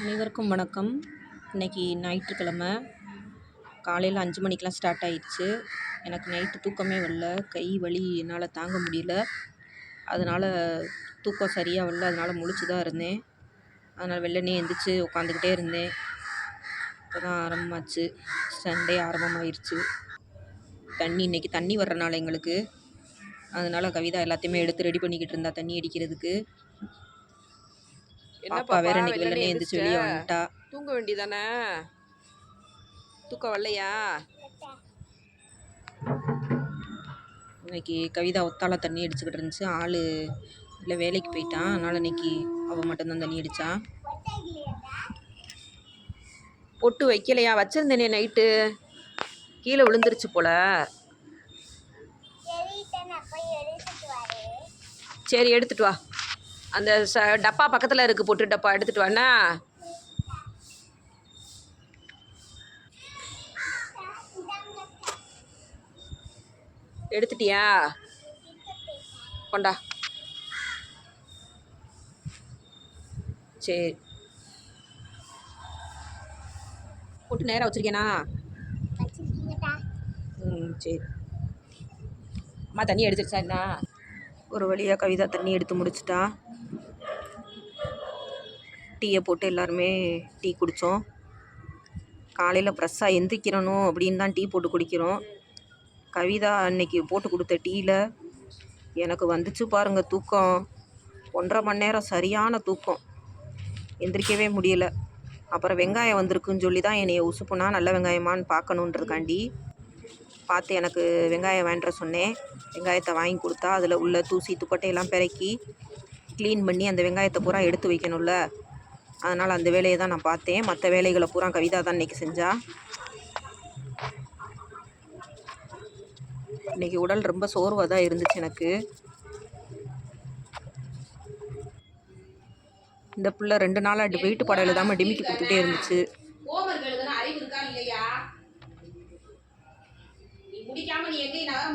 அனைவருக்கும் வணக்கம். இன்னைக்கு ஞாயிற்றுக்கிழமை. காலையில் அஞ்சு மணிக்கெலாம் ஸ்டார்ட் ஆயிடுச்சு. எனக்கு நைட்டு தூக்கமே வரல. கை வலி என்னால் தாங்க முடியல. அதனால் தூக்கம் சரியாக வரல. அதனால் முழிச்சு தான் இருந்தேன். அதனால் வெள்ளனே எழுந்திரிச்சு உட்காந்துக்கிட்டே இருந்தேன். இப்போ தான் ஆரம்பமாச்சு. சண்டே ஆரம்பமாயிருச்சு. தண்ணி இன்னைக்கு தண்ணி வர்றனால எங்களுக்கு. அதனால் கவிதா எல்லாத்தையுமே எடுத்து ரெடி பண்ணிக்கிட்டு இருந்தா தண்ணி அடிக்கிறதுக்கு. பாப்பா வேற இன்னைக்கு எந்திரிச்சு வெளியே? வந்துட்டா. தூங்க வேண்டியதானே? தூக்கம் வரலையா? இன்னைக்கு கவிதா ஒத்தால தண்ணி அடிச்சுக்கிட்டு இருந்துச்சு. ஆள் இல்லை வேலைக்கு போயிட்டான் அதனால் இன்னைக்கு அவள் மட்டும்தான் தண்ணி அடித்தா பொட்டு வைக்கலையா? வச்சிருந்தேனே நைட்டு. கீழே விழுந்துருச்சு போல. சரி எடுத்துட்டு வா. அந்த ச டப்பா பக்கத்தில் இருக்கு பொட்டு டப்பா எடுத்துட்டு வாண்ணா. எடுத்துட்டியா? கொண்டா. சரி. போட்டு நேராக வச்சிருக்கேனா? ம் சரி. அம்மா தண்ணி எடுத்துருச்சா என்ன? ஒரு வழியாக கவிதா தண்ணி எடுத்து முடிச்சிட்டா. டீயை போட்டு எல்லாருமே டீ குடித்தோம். காலையில் ஃப்ரெஷ்ஷாக எந்திரிக்கிறணும் அப்படின்னு தான் டீ போட்டு குடிக்கிறோம். கவிதா அன்னைக்கு போட்டு கொடுத்த டீயில் எனக்கு வந்துச்சு பாருங்கள் தூக்கம். ஒன்றரை மணி நேரம் சரியான தூக்கம். எந்திரிக்கவே முடியல. அப்புறம் வெங்காயம் வந்திருக்குன்னு சொல்லி தான் என்னைய உசுப்புனா நல்ல வெங்காயமான்னு பார்க்கணுன்றதுக்காண்டி பார்த்து எனக்கு வெங்காயம் வேண்ட சொன்னேன். வெங்காயத்தை வாங்கி கொடுத்தா அதில் உள்ள தூசி துப்பட்டையெல்லாம் பிறக்கி க்ளீன் பண்ணி அந்த வெங்காயத்தை பூரா எடுத்து வைக்கணும்ல. அதனால் அந்த வேலையை தான் நான் பார்த்தேன். மற்ற வேலைகளை பூரா கவிதா தான் இன்றைக்கி செஞ்சா. இன்றைக்கி உடல் ரொம்ப சோர்வாக தான் இருந்துச்சு எனக்கு. இந்த பிள்ளை ரெண்டு நாளாக வெயிட்டு படம் எழுதாமல் டிமிக்கி கொடுத்துட்டே இருந்துச்சு.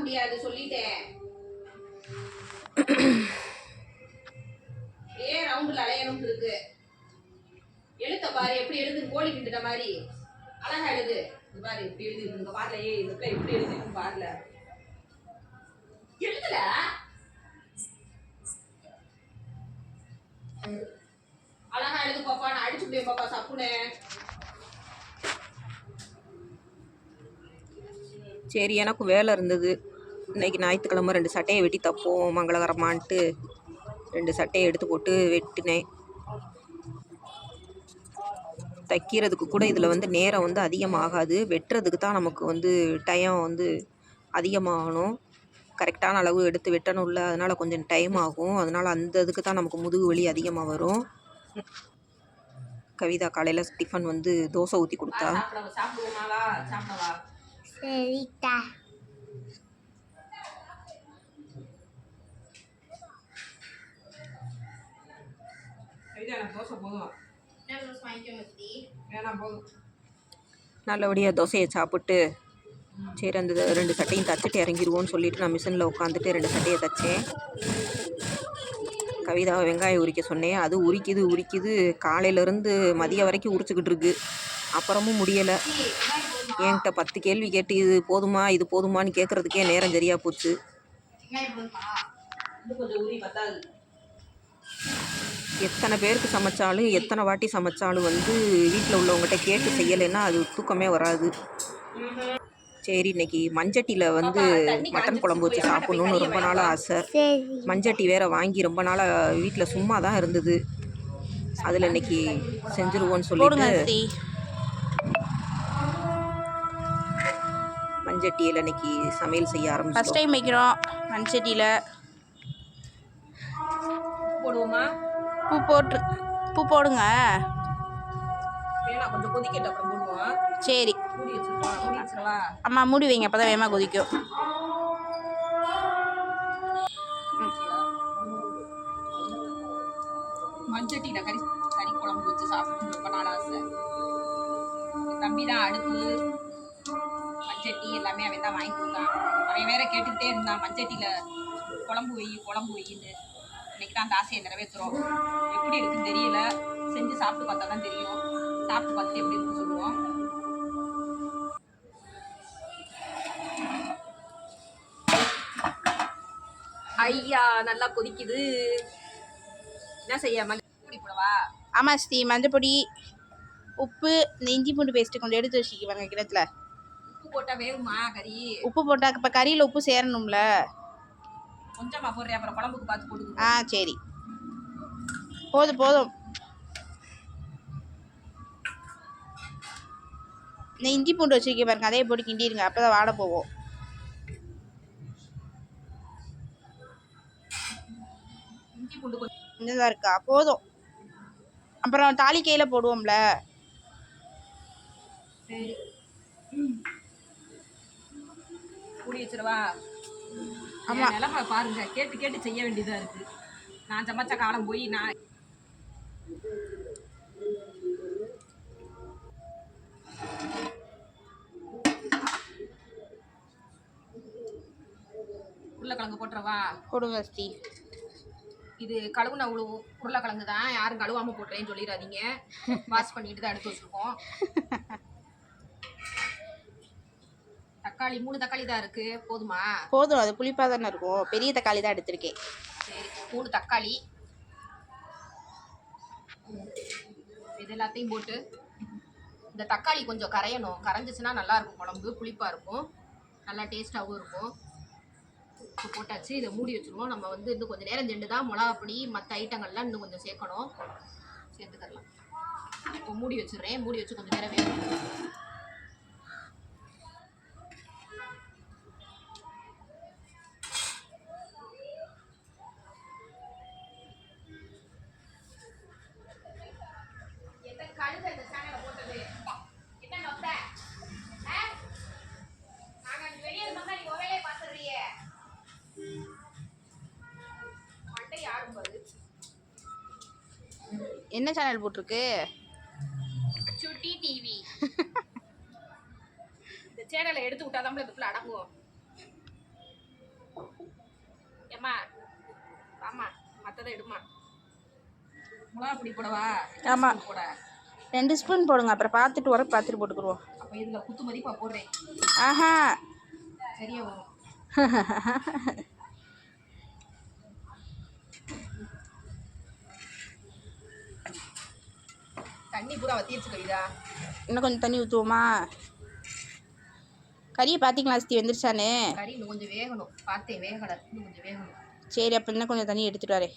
முடியாது எழுத்த பாரு எப்படி எழுது கோழி கிண்டுற மாதிரி. அழகா எழுது. இது பாரு இப்படி எழுதி இருக்கு பாருல இது இந்த பிள்ளை எப்படி எழுதுன்னு பாருல. எழுதுல? அழகா எழுது பாப்பா. நான் அடிச்சு முடியும் பாப்பா. சப்புனே. சரி எனக்கும் வேலை இருந்தது. இன்னைக்கு ஞாயிற்றுக்கிழமை ரெண்டு சட்டையை வெட்டி தப்போம் மங்களகரமான்ட்டு. ரெண்டு சட்டையை எடுத்து போட்டு வெட்டினேன். தைக்கிறதுக்கு கூட இதில் வந்து நேரம் வந்து அதிகமாகாது. வெட்டுறதுக்கு தான் நமக்கு வந்து டைம் வந்து அதிகமாகணும். கரெக்டான அளவு எடுத்து வெட்டணும்ல. அதனால் கொஞ்சம் டைம் ஆகும். அதனால் அந்த இதுக்கு தான் நமக்கு முதுகு வலி அதிகமாக வரும். கவிதா காலையில் டிஃபன் வந்து தோசை ஊற்றி கொடுத்தா? தோசை போதும். வேணாம் போதும். நல்லபடியாக தோசையை சாப்பிட்டு சரி அந்த ரெண்டு சட்டையும் தச்சுட்டு இறங்கிடுவோன்னு சொல்லிட்டு நான் மிஷினில் உட்காந்துட்டு ரெண்டு சட்டையை தைச்சேன். கவிதாவை வெங்காயம் உரிக்க சொன்னேன். அது உரிக்குது உரிக்குது. காலையிலேருந்து மதியம் வரைக்கும் உரிச்சுக்கிட்டு இருக்கு. அப்புறமும் முடியலை. என்கிட்ட பத்து கேள்வி கேட்டு இது போதுமா இது போதுமான்னு கேட்குறதுக்கே நேரம் சரியாக போச்சு இன்னும் கொஞ்சம் உரி பத்தாது எத்தனை பேருக்கு சமைச்சாலும் எத்தனை வாட்டி சமைச்சாலும் வந்து வீட்டில் உள்ளவங்ககிட்ட கேட்டு செய்யலைன்னா அது தூக்கமே வராது. சரி இன்னைக்கு மஞ்சட்டியில் வந்து மட்டன் குழம்பு வச்சு சாப்பிட்ணுன்னு ரொம்ப நாளாக ஆசை. மஞ்சட்டி வேற வாங்கி ரொம்ப நாளாக வீட்டில் சும்மா தான் இருந்தது. அதில் இன்னைக்கு செஞ்சுருவோன்னு சொல்லிட்டு மஞ்சட்டியில் இன்னைக்கு சமையல் செய்ய ஃபஸ்ட் ஆரம்பிச்சிட்டோம் டைம் வைக்கிறோம் மண்சட்டியில் போடுவோமா? பூ போட்டு பூ போடுங்க. சரி. வச்சிருவா மூடி வச்சிருவா அம்மா மூடி வைங்க அப்போ தான் வேகமாக கொதிக்கும். மஞ்சட்டியில் கறி கறி குழம்பு வச்சு சாப்பிட்டு ரொம்ப நாள் ஆசை. தம்பி தான் அடுப்பு மஞ்சட்டி எல்லாமே அவன் தான் வாங்கி கொடுத்தான். அவன் வேற கேட்டுக்கிட்டே இருந்தான் மஞ்சட்டியில் குழம்பு வை குழம்பு வையின்னு இன்னைக்கு தான் அந்த ஆசையை நிறைவேற்றுறோம் எப்படி இருக்குன்னு தெரியல. செஞ்சு சாப்பிட்டு பார்த்தா தான் தெரியும். சாப்பிட்டு பார்த்துட்டு எப்படி இருக்குன்னு சொல்லுவோம். ஐயா நல்லா கொதிக்குது. என்ன செய்ய மல்லி போடவா? ஆமாம் ஸ்ரீ மஞ்சப்பொடி உப்பு இந்த இஞ்சி பூண்டு பேஸ்ட்டு கொஞ்சம் எடுத்து வச்சுக்குவாங்க கிணத்துல உப்பு போட்டா வேகுமா கறி? உப்பு போட்டால் இப்போ கறியில் உப்பு சேரணும்ல. கொஞ்சமா போடுறேன் அப்புறம் குழம்புக்கு பார்த்து போட்டுக்கோ. ஆ சரி. போதும் போதும். இந்த இஞ்சி பூண்டு வச்சுருக்க பாருங்க அதே போட்டு கிண்டிடுங்க அப்போ தான் வாட போவோம் இங்கே இருக்கா? போதும். அப்புறம் தாலிக்கையில் போடுவோம்ல. சரி. மூடி வச்சிடவா? ஆமா. ஆமா. நிலமை பாருங்க. கேட்டு கேட்டு செய்ய வேண்டியதா இருக்கு. நான் சமைச்ச காலம் போய் நான் உருளைக்கிழங்கு போட்டுறவா? போடுங்க ஸ்ரீ. இது கழுவுன உழு உருளைக்கிழங்கு தான். யாரும் கழுவாம போட்டுறேன்னு சொல்லிடாதீங்க. வாஷ் பண்ணிட்டு தான் எடுத்து வச்சிருக்கோம். தக்காளி மூணு தக்காளி தான் இருக்கு. போதுமா? போதும். அது புளிப்பாக தானே இருக்கும். பெரிய தக்காளி தான் எடுத்திருக்கேன். சரி மூணு தக்காளி. இது எல்லாத்தையும் போட்டு இந்த தக்காளி கொஞ்சம் கரையணும். கரைஞ்சிச்சுன்னா நல்லா இருக்கும் குழம்பு. புளிப்பா இருக்கும். நல்லா டேஸ்டாகவும் இருக்கும். போட்டாச்சு. இதை மூடி வச்சிருவோம். நம்ம வந்து இன்னும் கொஞ்சம் நேரம் சென்று தான் மிளகா பொடி மற்ற ஐட்டங்கள்லாம் இன்னும் கொஞ்சம் சேர்க்கணும். சேர்த்துக்கலாம் இப்போ மூடி வச்சிடுறேன். மூடி வச்சு கொஞ்சம் நேரம் வேகும் என்ன சேனல் போட்டிருக்கு? சுட்டி டிவி இந்த சேனலை எடுத்து விட்டாதான் இந்த பிள்ளை அடங்கும் ஏம்மா ஆமா மற்றதை எடுமா மிளகா பொடி போடவா? ஆமா. போட. ரெண்டு ஸ்பூன் போடுங்க அப்புறம் பார்த்துட்டு வர பார்த்துட்டு போட்டுக்குருவோம் அப்போ இதில் குத்து மதிப்பா போடுறேன். ஆஹா. சரியா வரும் தண்ணி பூரா வத்திருச்சு கவிதா இன்னும் கொஞ்சம் தண்ணி ஊற்றுவோமா கறியை பார்த்தீங்களா ஸ்ரீ வந்துருச்சானு கறி இன்னும் கொஞ்சம் வேகணும். பார்த்தேன் வேகலை. இன்னும் கொஞ்சம் வேகணும். சரி அப்போ இன்னும் கொஞ்சம் தண்ணி எடுத்துட்டு வரேன்.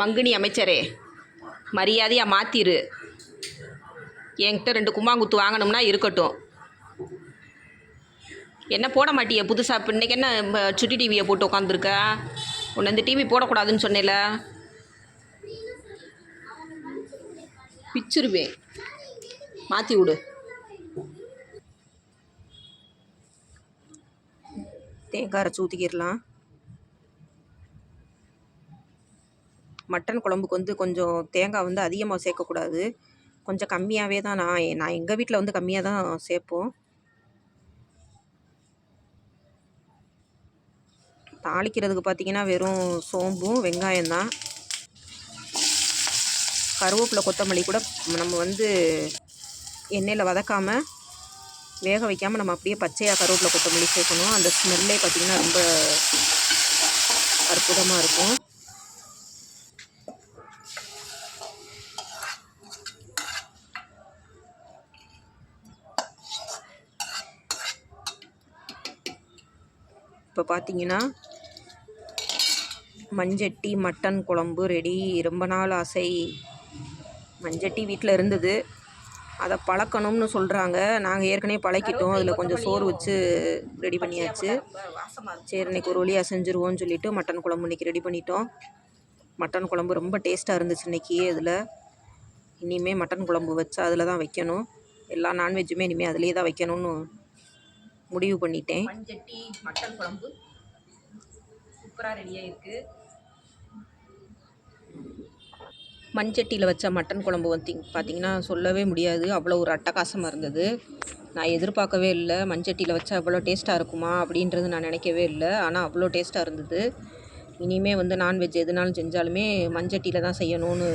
மங்கினி அமைச்சரே மரியாதையாக மாற்றிரு என்கிட்ட ரெண்டு கும்மாங்குத்து வாங்கணும்னா இருக்கட்டும். என்ன போட மாட்டிய புதுசாக இப்போ இன்றைக்கி என்ன சுட்டி டிவியை போட்டு உட்காந்துருக்க உன்னை இந்த டிவி போடக்கூடாதுன்னு சொன்னேல. பிச்சிருவேன். மாற்றி விடு. தேங்காய் அரைச்சி ஊற்றிக்கிடலாம் மட்டன் குழம்புக்கு வந்து கொஞ்சம் தேங்காய் வந்து அதிகமாக சேர்க்கக்கூடாது. கொஞ்சம் கம்மியாகவே தான் நான் நான் எங்கள் வீட்டில் வந்து கம்மியாக தான் சேர்ப்போம். தாளிக்கிறதுக்கு பார்த்தீங்கன்னா வெறும் சோம்பும் வெங்காயம் தான். கருவேப்பிலை கொத்தமல்லி கூட நம்ம வந்து எண்ணெயில் வதக்காமல் வேக வைக்காமல் நம்ம அப்படியே பச்சையாக கருவேப்பிலை கொத்தமல்லி சேர்க்கணும். அந்த ஸ்மெல்லே பார்த்திங்கன்னா ரொம்ப அற்புதமாக இருக்கும். இப்போ பார்த்தீங்கன்னா மஞ்சட்டி மட்டன் குழம்பு ரெடி ரொம்ப நாள் ஆசை. மஞ்சட்டி வீட்டில் இருந்தது. அதை பழக்கணும்னு சொல்கிறாங்க நாங்கள் ஏற்கனவே பழக்கிட்டோம். அதில் கொஞ்சம் சோறு வச்சு ரெடி பண்ணியாச்சு. சரி இன்னைக்கு ஒரு வழியாக செஞ்சுருவோம்னு சொல்லிட்டு மட்டன் குழம்பு இன்னைக்கு ரெடி பண்ணிட்டோம். மட்டன் குழம்பு ரொம்ப டேஸ்ட்டாக இருந்துச்சு இன்னைக்கு அதில் இனிமேல் மட்டன் குழம்பு வச்சா அதில் தான் வைக்கணும். எல்லா நான்வெஜ்ஜுமே இனிமேல் அதிலே தான் வைக்கணும்னு முடிவு பண்ணிட்டேன். மட்டன் குழம்பு. சூப்பராக ரெடியாக இருக்கு மண்சட்டியில் வச்ச மட்டன் குழம்பு வந்து பார்த்திங்கன்னா சொல்லவே முடியாது. அவ்வளோ ஒரு அட்டகாசமாக இருந்தது. நான் எதிர்பார்க்கவே இல்லை. மண்சட்டியில் வச்சா அவ்வளோ டேஸ்ட்டாக இருக்குமா? அப்படின்றது நான் நினைக்கவே இல்லை. ஆனால் அவ்வளோ டேஸ்ட்டாக இருந்தது. இனிமே வந்து நான்வெஜ் எதுனாலும் செஞ்சாலுமே மண்சட்டியில் தான் செய்யணும்னு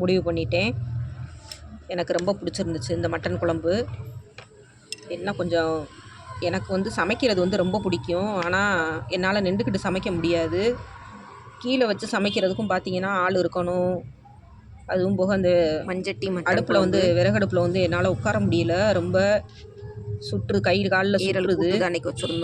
முடிவு பண்ணிட்டேன். எனக்கு ரொம்ப பிடிச்சிருந்துச்சு இந்த மட்டன் குழம்பு. என்ன கொஞ்சம் எனக்கு வந்து சமைக்கிறது வந்து ரொம்ப பிடிக்கும். ஆனால் என்னால் நின்றுக்கிட்டு சமைக்க முடியாது. கீழே வச்சு சமைக்கிறதுக்கும் பார்த்தீங்கன்னா ஆள் இருக்கணும். அதுவும் போக அந்த மஞ்சட்டி அடுப்பில் வந்து விறகடுப்பில் வந்து என்னால் உட்கார முடியல. ரொம்ப சுற்று கை காலில் ஈரல் அன்னைக்கு வச்சுருந்தோம்.